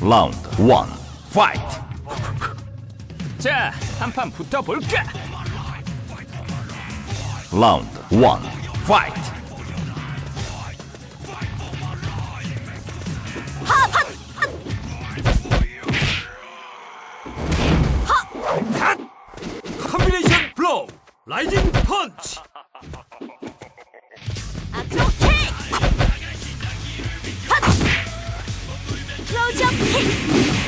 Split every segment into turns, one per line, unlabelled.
라운드 1 파이트
자, 한 판 붙어볼까?
라운드 1 파이트
컴비네이션 블로우 라이징 펀치
Oh!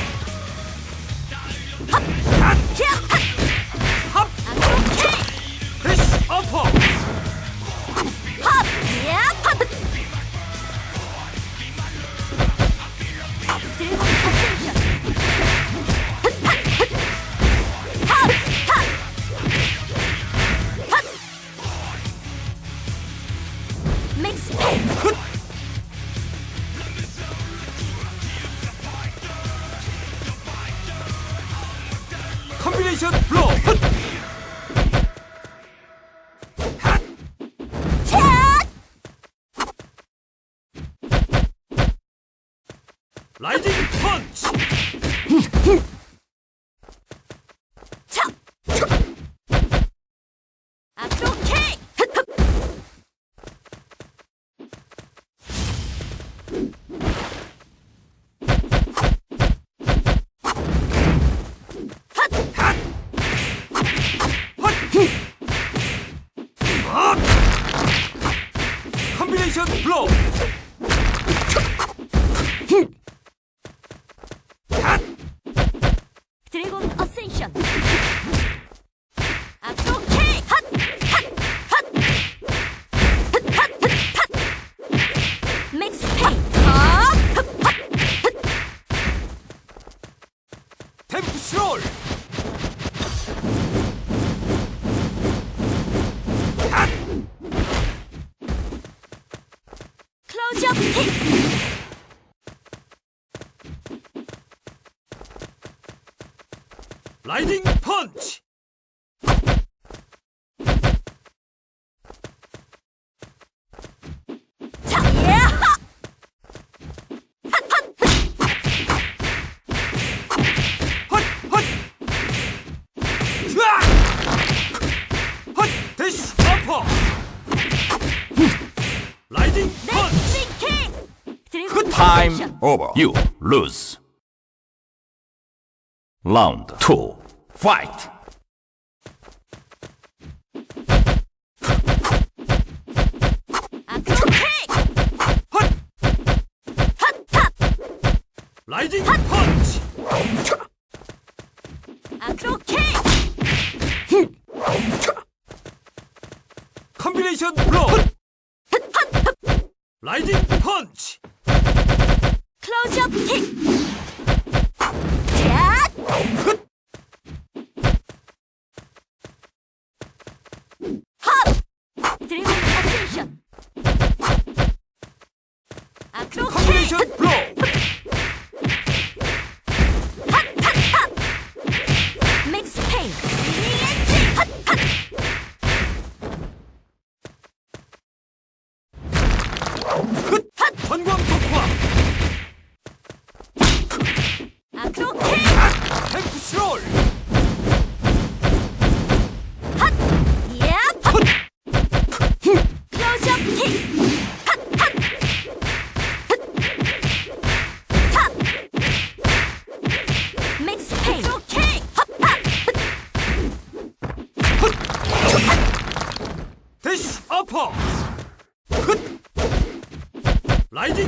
컴비네이션 블로우
샷!
라이징 펀치
차! 아크로킥!
컴비네이션 블로우
드래곤 어센션 아크로킥! 핫! 핫! 핫! 핫! 핫! 핫! 믹스 페인 핫! 핫!
템프 스롤 라이징 펀치
차! 예! 하!
헛헛 으악 헛 대시 어퍼 라이징 펀치
넥스 킥! 어센션
오버 유 루즈 라운드 2 파이트
아크로킥!
헛
핫! 핫!
라이징 펀치
아크로킥!
컴비네이션 블로우 라이징 펀치
클로즈업 킥! 자! 핫! 드래곤 어센션 아크로킥!
컴비네이션 라이징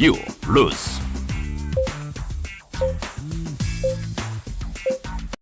You lose.